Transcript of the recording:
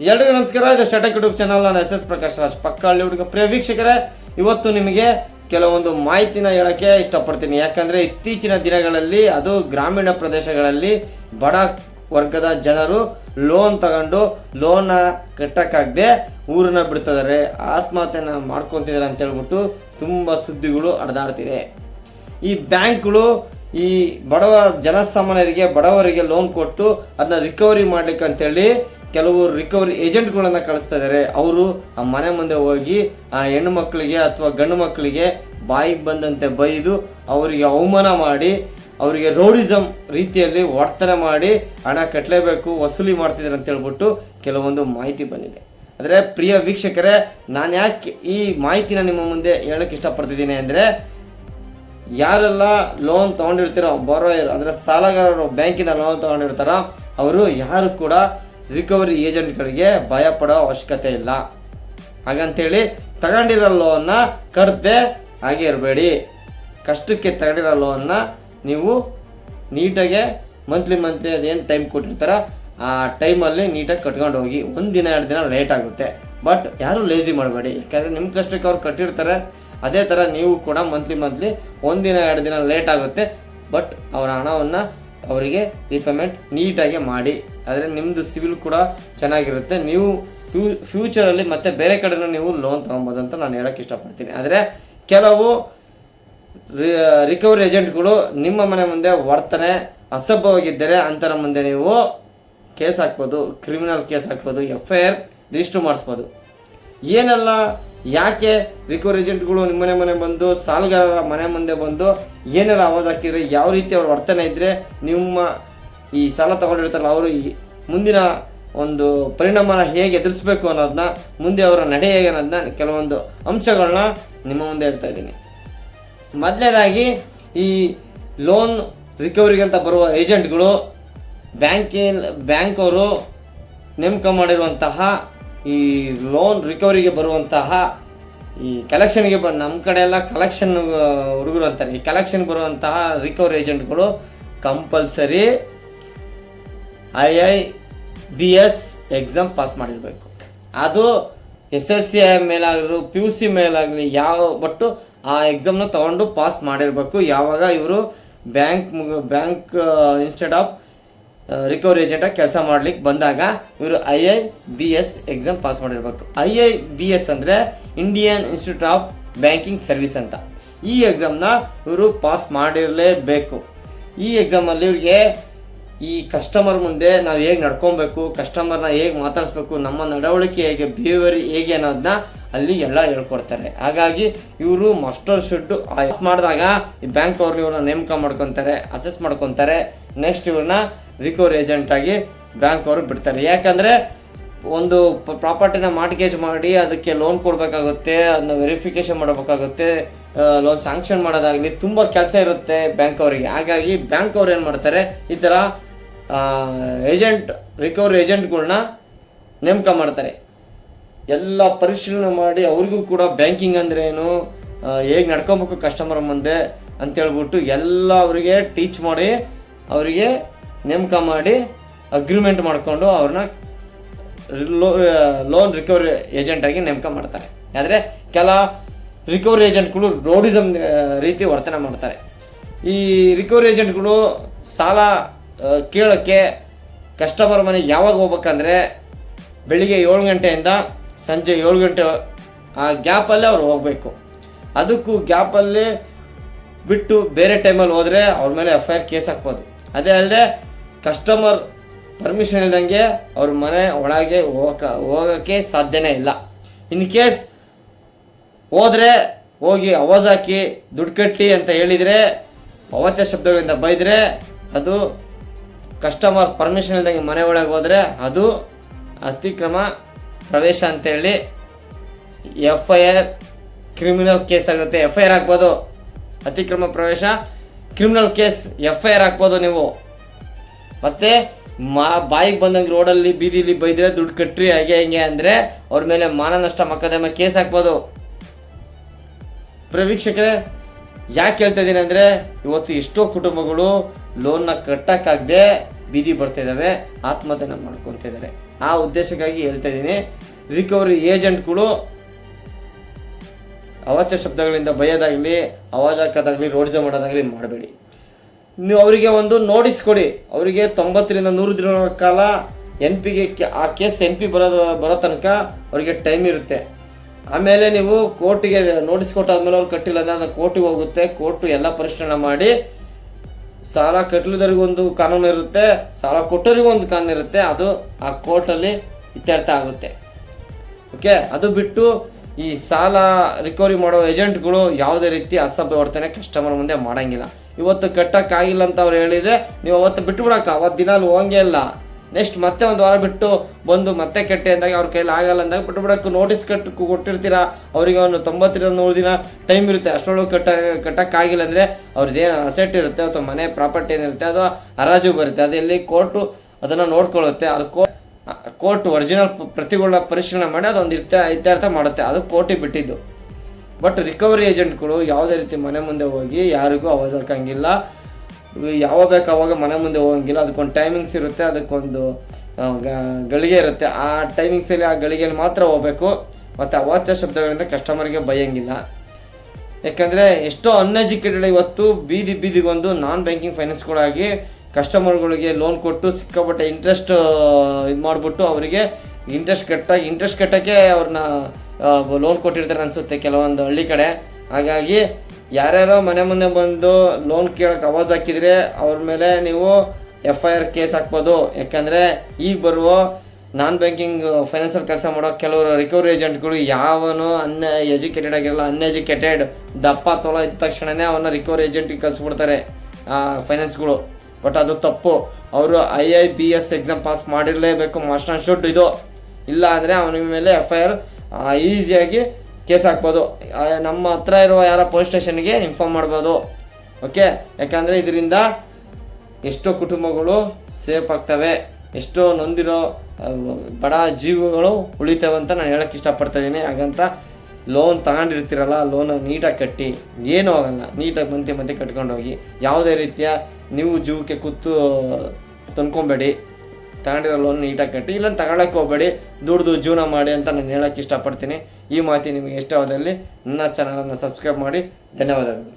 ಎಲ್ರಿಗೂ ನಮಸ್ಕಾರ. ಇದು ಸ್ಟಾಟಕ್ ಯೂಟ್ಯೂಬ್ ಚಾನಲ್ ನಾನು ಎಸ್ ಎಸ್ ಪ್ರಕಾಶ್ ರಾಜ್. ಪಕ್ಕ ಹಳ್ಳಿ ಹುಡುಗ ಪ್ರಿಯ ವೀಕ್ಷಕರೇ ಇವತ್ತು ನಿಮಗೆ ಕೆಲವೊಂದು ಮಾಹಿತಿನ ಹೇಳೋಕ್ಕೆ ಇಷ್ಟಪಡ್ತೀನಿ. ಯಾಕಂದರೆ ಇತ್ತೀಚಿನ ದಿನಗಳಲ್ಲಿ, ಅದು ಗ್ರಾಮೀಣ ಪ್ರದೇಶಗಳಲ್ಲಿ ಬಡ ವರ್ಗದ ಜನರು ಲೋನ್ ತಗೊಂಡು ಲೋನ ಕಟ್ಟಕ್ಕಾಗದೆ ಊರನ್ನ ಬಿಡ್ತಿದ್ದಾರೆ. ಆತ್ಮಹತ್ಯೆನ ಮಾಡ್ಕೊತಿದ್ದಾರೆ ಅಂತ ಹೇಳ್ಬಿಟ್ಟು ತುಂಬ ಸುದ್ದಿಗಳು ಹರಿದಾಡ್ತಿದೆ ಈ ಬ್ಯಾಂಕ್ಗಳು ಈ ಬಡವ ಜನಸಾಮಾನ್ಯರಿಗೆ, ಬಡವರಿಗೆ ಲೋನ್ ಕೊಟ್ಟು ಅದನ್ನ ರಿಕವರಿ ಮಾಡ್ಲಿಕ್ಕೆ ಅಂತೇಳಿ ಕೆಲವು ರಿಕವರಿ ಏಜೆಂಟ್ಗಳನ್ನು ಕಳಿಸ್ತಾ ಇದ್ದಾರೆ ಅವರು ಆ ಮನೆ ಮುಂದೆ ಹೋಗಿ ಆ ಹೆಣ್ಣು ಮಕ್ಕಳಿಗೆ ಅಥವಾ ಗಂಡು ಮಕ್ಕಳಿಗೆ ಬಾಯಿಗೆ ಬಂದಂತೆ ಬೈದು ಅವರಿಗೆ ಅವಮಾನ ಮಾಡಿ, ಅವರಿಗೆ ರೌಡಿಸಮ್ ರೀತಿಯಲ್ಲಿ ವರ್ತನೆ ಮಾಡಿ ಹಣ ಕಟ್ಟಲೇಬೇಕು ವಸೂಲಿ ಮಾಡ್ತಿದ್ದಾರೆ ಅಂತ ಹೇಳ್ಬಿಟ್ಟು ಕೆಲವೊಂದು ಮಾಹಿತಿ ಬಂದಿದೆ. ಆದರೆ ಪ್ರಿಯ ವೀಕ್ಷಕರೇ ನಾನು ಯಾಕೆ ಈ ಮಾಹಿತಿನ ನಿಮ್ಮ ಮುಂದೆ ಹೇಳಕ್ಕೆ ಇಷ್ಟಪಡ್ತಿದ್ದೀನಿ ಅಂದರೆ ಯಾರೆಲ್ಲ ಲೋನ್ ತೊಗೊಂಡಿರ್ತೀರೋ ಬಾರೋಯರ್ ಅಂದರೆ ಸಾಲಗಾರರು ಬ್ಯಾಂಕಿಂದ ಲೋನ್ ತೊಗೊಂಡಿರ್ತಾರೋ, ಅವರು ಯಾರು ಕೂಡ ರಿಕವರಿ ಏಜೆಂಟ್ಗಳಿಗೆ ಭಯ ಪಡೋ ಅವಶ್ಯಕತೆ ಇಲ್ಲ. ಹಾಗಂತೇಳಿ, ತಗೊಂಡಿರೋ ಲೋನ್ನ ಕಟ್ಟದೆ ಹಾಗೆ ಇರಬೇಡಿ ಕಷ್ಟಕ್ಕೆ ತಗೊಂಡಿರೋ ಲೋನ್ನ ನೀವು ನೀಟಾಗೆ ಮಂತ್ಲಿ ಮಂತ್ಲಿ ಅದೇನು ಟೈಮ್ ಕೊಟ್ಟಿರ್ತಾರ, ಆ ಟೈಮಲ್ಲಿ ನೀಟಾಗಿ ಕಟ್ಕೊಂಡು ಹೋಗಿ. ಒಂದು ದಿನ, ಎರಡು ದಿನ ಲೇಟ್ ಆಗುತ್ತೆ. ಬಟ್ ಯಾರೂ ಲೇಜಿ ಮಾಡಬೇಡಿ. ಯಾಕಂದರೆ ನಿಮ್ಮ ಕಷ್ಟಕ್ಕೆ ಅವ್ರು ಕಟ್ಟಿರ್ತಾರೆ. ಅದೇ ಥರ ನೀವು ಕೂಡ ಮಂತ್ಲಿ ಮಂತ್ಲಿ ಒಂದಿನ ಎರಡು ದಿನ ಲೇಟ್ ಆಗುತ್ತೆ. ಬಟ್ ಅವರ ಹಣವನ್ನು ಅವರಿಗೆ ರೀಪೇಮೆಂಟ್ ನೀಟಾಗಿ ಮಾಡಿ. ಆದರೆ ನಿಮ್ಮದು ಸಿವಿಲ್ ಕೂಡ ಚೆನ್ನಾಗಿರುತ್ತೆ. ನೀವು ಫ್ಯೂ ಫ್ಯೂಚರಲ್ಲಿ ಮತ್ತೆ ಬೇರೆ ಕಡೆನೂ ನೀವು ಲೋನ್ ತೊಗೊಬೋದು ಅಂತ ನಾನು ಹೇಳೋಕ್ಕೆ ಇಷ್ಟಪಡ್ತೀನಿ. ಆದರೆ ಕೆಲವು ರಿಕವರಿ ಏಜೆಂಟ್ಗಳು ನಿಮ್ಮ ಮನೆ ಮುಂದೆ ವರ್ತನೆ ಅಸಭ್ಯವಾಗಿದ್ದರೆ ಅಂತರ ಮುಂದೆ ನೀವು ಕೇಸ್ ಹಾಕ್ಬೋದು ಕ್ರಿಮಿನಲ್ ಕೇಸ್ ಹಾಕ್ಬೋದು ಎಫ್ ಐ ಆರ್ ರಿಜಿಸ್ಟರ್ ಮಾಡಿಸ್ಬೋದು. ಏನೆಲ್ಲ ಯಾಕೆ ರಿಕವರಿ ಏಜೆಂಟ್ಗಳು ನಿಮ್ಮ ಮನೆ ಮನೆ ಬಂದು, ಸಾಲಗಾರರ ಮನೆ ಮುಂದೆ ಬಂದು ಏನೆಲ್ಲ ಆವಾಜ್ ಹಾಕ್ತಿದ್ರೆ, ಯಾವ ರೀತಿ ಅವ್ರ ವರ್ತನೆ ಇದ್ದರೆ ನಿಮ್ಮ ಈ ಸಾಲ ತಗೊಂಡಿರ್ತಾರಲ್ಲ, ಅವರು ಮುಂದಿನ ಒಂದು ಪರಿಣಾಮನ ಹೇಗೆ ಎದುರಿಸ್ಬೇಕು ಅನ್ನೋದನ್ನ ಮುಂದೆ ಅವರ ನಡೆ ಹೇಗೆ ಅನ್ನೋದನ್ನ ಕೆಲವೊಂದು ಅಂಶಗಳನ್ನ ನಿಮ್ಮ ಮುಂದೆ ಹೇಳ್ತಾ ಇದ್ದೀನಿ. ಮೊದಲನೇದಾಗಿ, ಈ ಲೋನ್ ರಿಕವರಿಗೆ ಅಂತ ಬರುವ ಏಜೆಂಟ್ಗಳು ಬ್ಯಾಂಕಿನ ಬ್ಯಾಂಕ್ ಅವರು ನೇಮಕ ಮಾಡಿರುವಂತಹ ಈ ಲೋನ್ ರಿಕವರಿಗೆ ಬರುವಂತಹ ಈ ಕಲೆಕ್ಷನ್ಗೆ ಬ ನಮ್ಮ ಕಡೆ ಎಲ್ಲ ಕಲೆಕ್ಷನ್ ಹುಡುಗರು ಅಂತಾರೆ. ಈ ಕಲೆಕ್ಷನ್ ಬರುವಂತಹ ರಿಕವರಿ ಏಜೆಂಟ್ಗಳು compulsory I I B S exam pass ಮಾಡಿರಬೇಕು. ಅದು ಎಸ್ ಎಲ್ ಸಿ ಮೇಲಾಗಲಿ ಪಿ ಯು ಸಿ ಮೇಲಾಗಲಿ ಯಾವ ಬಟ್ಟು ಆ ಎಕ್ಸಾಮ್ನ ತಗೊಂಡು ಪಾಸ್ ಮಾಡಿರಬೇಕು. ಯಾವಾಗ ಇವರು bank bank instead of recovery ಏಜೆಂಟಾಗಿ ಕೆಲಸ ಮಾಡ್ಲಿಕ್ಕೆ ಬಂದಾಗ ಇವರು I I B S exam pass ಮಾಡಿರಬೇಕು. ಐ ಐ ಬಿ ಎಸ್ ಅಂದರೆ Indian institute of banking service ಅಂತ. ಈ ಎಕ್ಸಾಮ್ನ ಇವರು ಪಾಸ್ ಮಾಡಿರಲೇಬೇಕು. ಈ ಎಕ್ಸಾಮಲ್ಲಿ ಇವ್ರಿಗೆ ಈ ಕಸ್ಟಮರ್ ಮುಂದೆ ನಾವು ಹೇಗೆ ನಡ್ಕೊಬೇಕು ಕಸ್ಟಮರ್ನ ಹೇಗೆ ಮಾತಾಡಿಸ್ಬೇಕು, ನಮ್ಮ ನಡವಳಿಕೆ ಹೇಗೆ ಬಿಹೇವಿಯರ್ ಹೇಗೆ ಅನ್ನೋದನ್ನ ಅಲ್ಲಿ ಎಲ್ಲ ಹೇಳ್ಕೊಡ್ತಾರೆ. ಹಾಗಾಗಿ ಇವರು ಮಾಸ್ಟರ್ ಶುಡ್ ಪಾಸ್ ಮಾಡಿದಾಗ ಈ ಬ್ಯಾಂಕ್ ಅವ್ರನ್ನ ಇವ್ರನ್ನ ನೇಮಕ ಮಾಡ್ಕೊತಾರೆ ಅಸೆಸ್ ಮಾಡ್ಕೊತಾರೆ. ನೆಕ್ಸ್ಟ್ ಇವ್ರನ್ನ ರಿಕವರಿ ಏಜೆಂಟ್ ಆಗಿ ಬ್ಯಾಂಕ್ ಅವರು ಬಿಡ್ತಾರೆ. ಯಾಕಂದರೆ ಒಂದು ಪ್ರಾಪರ್ಟಿನ ಮಾರ್ಟ್ಗೇಜ್ ಮಾಡಿ ಅದಕ್ಕೆ ಲೋನ್ ಕೊಡಬೇಕಾಗುತ್ತೆ, ಅದನ್ನ ವೆರಿಫಿಕೇಶನ್ ಮಾಡಬೇಕಾಗುತ್ತೆ ಲೋನ್ ಸ್ಯಾಂಕ್ಷನ್ ಮಾಡೋದಾಗಲಿ ತುಂಬ ಕೆಲಸ ಇರುತ್ತೆ ಬ್ಯಾಂಕ್ ಅವರಿಗೆ. ಹಾಗಾಗಿ ಬ್ಯಾಂಕ್ ಅವ್ರು ಏನು ಮಾಡ್ತಾರೆ, ಈ ಥರ ಏಜೆಂಟ್ ರಿಕವರಿ ಏಜೆಂಟ್ಗಳನ್ನ ನೇಮಕ ಮಾಡ್ತಾರೆ. ಎಲ್ಲ ಪರಿಶೀಲನೆ ಮಾಡಿ ಅವ್ರಿಗೂ ಕೂಡ ಬ್ಯಾಂಕಿಂಗ್ ಅಂದ್ರೆ ಏನು ಹೇಗೆ ನಡ್ಕೊಬೇಕು ಕಸ್ಟಮರ್ ಮುಂದೆ ಅಂತೇಳ್ಬಿಟ್ಟು ಎಲ್ಲ ಅವರಿಗೆ ಟೀಚ್ ಮಾಡಿ, ಅವರಿಗೆ ನೇಮಕ ಮಾಡಿ ಅಗ್ರಿಮೆಂಟ್ ಮಾಡಿಕೊಂಡು ಅವ್ರನ್ನ ಲೋನ್ ರಿಕವರಿ ಏಜೆಂಟಾಗಿ ನೇಮಕ ಮಾಡ್ತಾರೆ. ಆದರೆ ಕೆಲ ರಿಕವರಿ ಏಜೆಂಟ್ಗಳು ರೋಡಿಸಮ್ ರೀತಿ ವರ್ತನೆ ಮಾಡ್ತಾರೆ. ಈ ರಿಕವರಿ ಏಜೆಂಟ್ಗಳು ಸಾಲ ಕೇಳೋಕ್ಕೆ ಕಸ್ಟಮರ್ ಮನೆಗೆ ಯಾವಾಗ ಹೋಗ್ಬೇಕಂದ್ರೆ ಬೆಳಿಗ್ಗೆ ಏಳು ಗಂಟೆಯಿಂದ ಸಂಜೆ ಏಳು ಗಂಟೆ ಆ ಗ್ಯಾಪಲ್ಲೇ ಅವ್ರು ಹೋಗಬೇಕು. ಅದಕ್ಕೂ ಗ್ಯಾಪಲ್ಲಿ ಬಿಟ್ಟು ಬೇರೆ ಟೈಮಲ್ಲಿ ಹೋದರೆ ಅವ್ರ ಮೇಲೆ ಎಫ್ ಐ ಆರ್ ಕೇಸ್ ಹಾಕ್ಬೋದು. ಅದೇ ಅಲ್ಲದೆ ಕಸ್ಟಮರ್ ಪರ್ಮಿಷನ್ ಇಲ್ದಂಗೆ ಅವ್ರ ಮನೆ ಒಳಗೆ ಹೋಗ ಹೋಗೋಕ್ಕೆ ಸಾಧ್ಯನೇ ಇಲ್ಲ. ಇನ್ ಕೇಸ್ ಹೋದರೆ ಹೋಗಿ ಅವಾಜ್ ಹಾಕಿ, ದುಡ್ಡು ಕಟ್ಟಿ ಅಂತ ಹೇಳಿದರೆ ಅವಚ ಶಬ್ದಗಳಿಂದ ಬೈದರೆ ಅದು ಕಸ್ಟಮರ್ ಪರ್ಮಿಷನ್ ಇಲ್ದಂಗೆ ಮನೆ ಒಳಗೆ ಹೋದರೆ ಅದು ಅತಿಕ್ರಮ ಪ್ರವೇಶ ಅಂತೇಳಿ F I R criminal case ಆಗುತ್ತೆ. ಎಫ್ ಐ ಆರ್ ಹಾಕ್ಬೋದು. ಅತಿಕ್ರಮ ಪ್ರವೇಶ. Criminal case F I R ಹಾಕ್ಬೋದು ನೀವು. ಮತ್ತೆ ಮಾ, ಬಾಯಿಗೆ ಬಂದಂಗೆ ರೋಡಲ್ಲಿ, ಬೀದಿಲಿ ಬೈದ್ರೆ ದುಡ್ಡು ಕಟ್ಟ್ರಿ ಹಾಗೆ, ಹಿಂಗೆ ಅಂದರೆ ಅವ್ರ ಮೇಲೆ ಮಾನನಷ್ಟ ಮಕ್ಕದೇಮ ಕೇಸ್ ಹಾಕ್ಬೋದು. ಪ್ರವೀಕ್ಷಕರೇ ಯಾಕೆ ಹೇಳ್ತಾ ಇದ್ದೀನಿ ಅಂದರೆ ಇವತ್ತು ಎಷ್ಟೋ ಕುಟುಂಬಗಳು ಲೋನ್ನ ಕಟ್ಟಕ್ಕಾಗದೆ ಬೀದಿ ಬರ್ತಾ ಇದ್ದಾವೆ ಆತ್ಮಹತ್ಯೆನ ಮಾಡ್ಕೊತಾ ಇದ್ದಾರೆ ಆ ಉದ್ದೇಶಕ್ಕಾಗಿ ಹೇಳ್ತಾ ಇದ್ದೀನಿ ರಿಕವರಿ ಏಜೆಂಟ್ಗಳು ಅವಾಚ್ಯ ಶಬ್ದಗಳಿಂದ ಬೈಯೋದಾಗಲಿ, ಅವಾಜ್ ಹಾಕೋದಾಗಲಿ ರೋಡ್ಜ ಮಾಡೋದಾಗಲಿ ಮಾಡಬೇಡಿ. ನೀವು ಅವರಿಗೆ ಒಂದು ನೋಟಿಸ್ ಕೊಡಿ. ಅವರಿಗೆ ತೊಂಬತ್ತರಿಂದ ನೂರು ದಿನಗಳ ಕಾಲ ಎನ್ ಪಿಗೆ ಆ ಕೇಸ್ ಎನ್ ಪಿ ಬರೋದು ಬರೋ ತನಕ ಅವರಿಗೆ ಟೈಮ್ ಇರುತ್ತೆ. ಆಮೇಲೆ ನೀವು ಕೋರ್ಟಿಗೆ ನೋಟಿಸ್ ಕೊಟ್ಟಾದ್ಮೇಲೆ ಅವ್ರು ಕಟ್ಟಿಲ್ಲ ಅಂದರೆ ಅದು ಕೋರ್ಟಿಗೆ ಹೋಗುತ್ತೆ. ಕೋರ್ಟು ಎಲ್ಲ ಪರಿಶೀಲನೆ ಮಾಡಿ ಸಾಲ ಕಟ್ಟಲಿದವ್ರಿಗೂ ಒಂದು ಕಾನೂನು ಇರುತ್ತೆ, ಸಾಲ ಕೊಟ್ಟರಿಗೂ ಒಂದು ಕಾನೂನು ಇರುತ್ತೆ, ಅದು ಆ ಕೋರ್ಟಲ್ಲಿ ಇತ್ಯರ್ಥ ಆಗುತ್ತೆ. ಓಕೆ ಅದು ಬಿಟ್ಟು ಈ ಸಾಲ ರಿಕವರಿ ಮಾಡೋ ಏಜೆಂಟ್ಗಳು ಯಾವುದೇ ರೀತಿ ಅಸಭ್ಯ ವರ್ತನೆ ಕಸ್ಟಮರ್ ಮುಂದೆ ಮಾಡೋಂಗಿಲ್ಲ. ಇವತ್ತು ಕಟ್ಟಕ್ಕಾಗಿಲ್ಲ ಅಂತ ಅವ್ರು ಹೇಳಿದರೆ, ನೀವು ಅವತ್ತು ಬಿಟ್ಟು ಬಿಡಕ್ಕ ಅವತ್ತು ದಿನ ಅಲ್ಲಿ ಹೋಗಂಗೇ ಇಲ್ಲ. ನೆಕ್ಸ್ಟ್ ಮತ್ತೆ ಒಂದು ವಾರ ಬಿಟ್ಟು ಬಂದು ಮತ್ತೆ ಕೆಟ್ಟೆ ಅಂದಾಗ ಅವ್ರ ಕೈಯಲ್ಲಿ ಆಗಲ್ಲ ಅಂದಾಗ ಬಿಟ್ಟು ಬಿಡಕ್ಕೆ ನೋಟಿಸ್ ಕಟ್ ಕೊಟ್ಟಿರ್ತೀರಾ? ಅವರಿಗೆ ಒಂದು ತೊಂಬತ್ತರಿಂದ ನೂರು ದಿನ ಟೈಮ್ ಇರುತ್ತೆ. ಅಷ್ಟರೊಳಗೆ ಕಟ್ಟ ಕಟ್ಟಕ್ಕಾಗಿಲ್ಲ ಅಂದರೆ ಅವ್ರದ್ದೇನು ಅಸೆಟ್ ಇರುತ್ತೆ ಅಥವಾ ಮನೆ ಪ್ರಾಪರ್ಟಿ ಏನಿರುತ್ತೆ ಅದು ಹರಾಜು ಬರುತ್ತೆ. ಅದು ಎಲ್ಲಿ ಕೋರ್ಟು ಅದನ್ನು ನೋಡ್ಕೊಳ್ಳುತ್ತೆ. ಅದು ಕೋ ಕೋರ್ಟ್ ಒರಿಜಿನಲ್ ಪ್ರತಿಗಳನ್ನ ಪರಿಶೀಲನೆ ಮಾಡಿ ಅದೊಂದು ಇರ್ತ ಇತ್ಯರ್ಥ ಮಾಡುತ್ತೆ. ಅದು ಕೋರ್ಟಿಗೆ ಬಿಟ್ಟಿದ್ದು. ಬಟ್ ರಿಕವರಿ ಏಜೆಂಟ್ಗಳು ಯಾವುದೇ ರೀತಿ ಮನೆ ಮುಂದೆ ಹೋಗಿ ಯಾರಿಗೂ ಅವಾಜ್ ಹಾಕಂಗಿಲ್ಲ. ಯಾವಾಗ ಬೇಕು ಅವಾಗ ಮನೆ ಮುಂದೆ ಹೋಗಂಗಿಲ್ಲ. ಅದಕ್ಕೊಂದು ಟೈಮಿಂಗ್ಸ್ ಇರುತ್ತೆ, ಅದಕ್ಕೊಂದು ಗಳಿಗೆ ಇರುತ್ತೆ. ಆ ಟೈಮಿಂಗ್ಸಲ್ಲಿ ಆ ಗಳಿಗೆಯಲ್ಲಿ ಮಾತ್ರ ಹೋಗಬೇಕು. ಮತ್ತು ಅವಾಚ್ಯ ಶಬ್ದಗಳಿಂದ ಕಸ್ಟಮರ್ಗೆ ಭಯಂಗಿಲ್ಲ ಯಾಕಂದರೆ ಎಷ್ಟೋ ಅನ್ಎಜುಕೇಟೆಡ್ ಇವತ್ತು ಬೀದಿ ಬೀದಿಗೊಂದು ನಾನ್ ಬ್ಯಾಂಕಿಂಗ್ ಫೈನಾನ್ಸ್ಗಳಾಗಿ ಕಸ್ಟಮರ್ಗಳಿಗೆ ಲೋನ್ ಕೊಟ್ಟು ಸಿಕ್ಕಾಪಟ್ಟೆ ಇಂಟ್ರೆಸ್ಟ್ ಇದು ಮಾಡಿಬಿಟ್ಟು ಅವರಿಗೆ ಇಂಟ್ರೆಸ್ಟ್ ಕಟ್ಟಾಗಿ ಇಂಟ್ರೆಸ್ಟ್ ಕಟ್ಟೋಕ್ಕೆ ಅವ್ರನ್ನ ಲೋನ್ ಕೊಟ್ಟಿರ್ತಾರೆ ಅನಿಸುತ್ತೆ ಕೆಲವೊಂದು ಹಳ್ಳಿ ಕಡೆ. ಹಾಗಾಗಿ ಯಾರ್ಯಾರೋ ಮನೆ ಮುಂದೆ ಬಂದು ಲೋನ್ ಕೇಳೋಕೆ ಅವಾಜ್ ಹಾಕಿದರೆ ಅವ್ರ ಮೇಲೆ ನೀವು ಎಫ್ ಐ ಆರ್ ಕೇಸ್ ಹಾಕ್ಬೋದು. ಯಾಕಂದರೆ ಈಗ ಬರುವ ನಾನ್ ಬ್ಯಾಂಕಿಂಗ್ ಫೈನಾನ್ಸಲ್ಲಿ ಕೆಲಸ ಮಾಡೋ ಕೆಲವರು ರಿಕವರಿ ಏಜೆಂಟ್ಗಳು ಯಾವನು ಅನ್ ಎಜುಕೇಟೆಡ್ ಆಗಿರಲ್ಲ ಅನ್ಎಜುಕೇಟೆಡ್ ದಪ್ಪ ತೊಲ ಇದ್ದ ತಕ್ಷಣನೇ ಅವನ್ನ ರಿಕವರಿ ಏಜೆಂಟಿಗೆ ಕಳಿಸ್ಬಿಡ್ತಾರೆ ಫೈನಾನ್ಸ್ಗಳು ಬಟ್ ಅದು ತಪ್ಪು. ಅವರು I I B S exam pass ಮಾಡಿರಲೇಬೇಕು, master should ಇದು. ಇಲ್ಲ ಅಂದರೆ ಅವನ ಮೇಲೆ ಎಫ್ ಐ ಆರ್ ಈಸಿಯಾಗಿ ಕೇಸ್ ಹಾಕ್ಬೋದು. ನಮ್ಮ ಹತ್ರ ಇರುವ ಯಾರ ಪೊಲೀಸ್ ಸ್ಟೇಷನ್ಗೆ ಇನ್ಫಾರ್ಮ್ ಮಾಡ್ಬೋದು. ಓಕೆ ಯಾಕಂದರೆ ಇದರಿಂದ ಎಷ್ಟೋ ಕುಟುಂಬಗಳು ಸೇಫ್ ಆಗ್ತವೆ. ಎಷ್ಟೋ ನೊಂದಿರೋ ಬಡ ಜೀವಗಳು ಉಳಿತವೆ ಅಂತ ನಾನು ಹೇಳಕ್ಕೆ ಇಷ್ಟಪಡ್ತಾ ಇದ್ದೀನಿ. ಹಾಗಂತ ಲೋನ್ ತಗೊಂಡಿರ್ತೀರಲ್ಲ ಲೋನ್ ನೀಟಾಗಿ ಕಟ್ಟಿ. ಏನೂ ಆಗಲ್ಲ. ನೀಟಾಗಿ ಮಂತೆ ಮಂತೆ ಕಟ್ಕೊಂಡು ಹೋಗಿ ಯಾವುದೇ ರೀತಿಯ ನೀವು ಜೀವಕ್ಕೆ ಕೂತು ತಂದ್ಕೊಬೇಡಿ. ತಗೊಂಡಿರೋ ಲೋನ್ ನೀಟಾಗಿ ಕಟ್ಟಿ ಇಲ್ಲ ತಗೊಳಕ್ಕೆ ಹೋಗಬೇಡಿ, ದುಡ್ದು ಜೀವನ ಮಾಡಿ ಅಂತ ನಾನು ಹೇಳಕ್ಕೆ ಇಷ್ಟಪಡ್ತೀನಿ. ಈ ಮಾಹಿತಿ ನಿಮಗೆ ಇಷ್ಟವಾದಲ್ಲಿ ನನ್ನ ಚಾನಲನ್ನು ಸಬ್ಸ್ಕ್ರೈಬ್ ಮಾಡಿ. ಧನ್ಯವಾದಗಳು.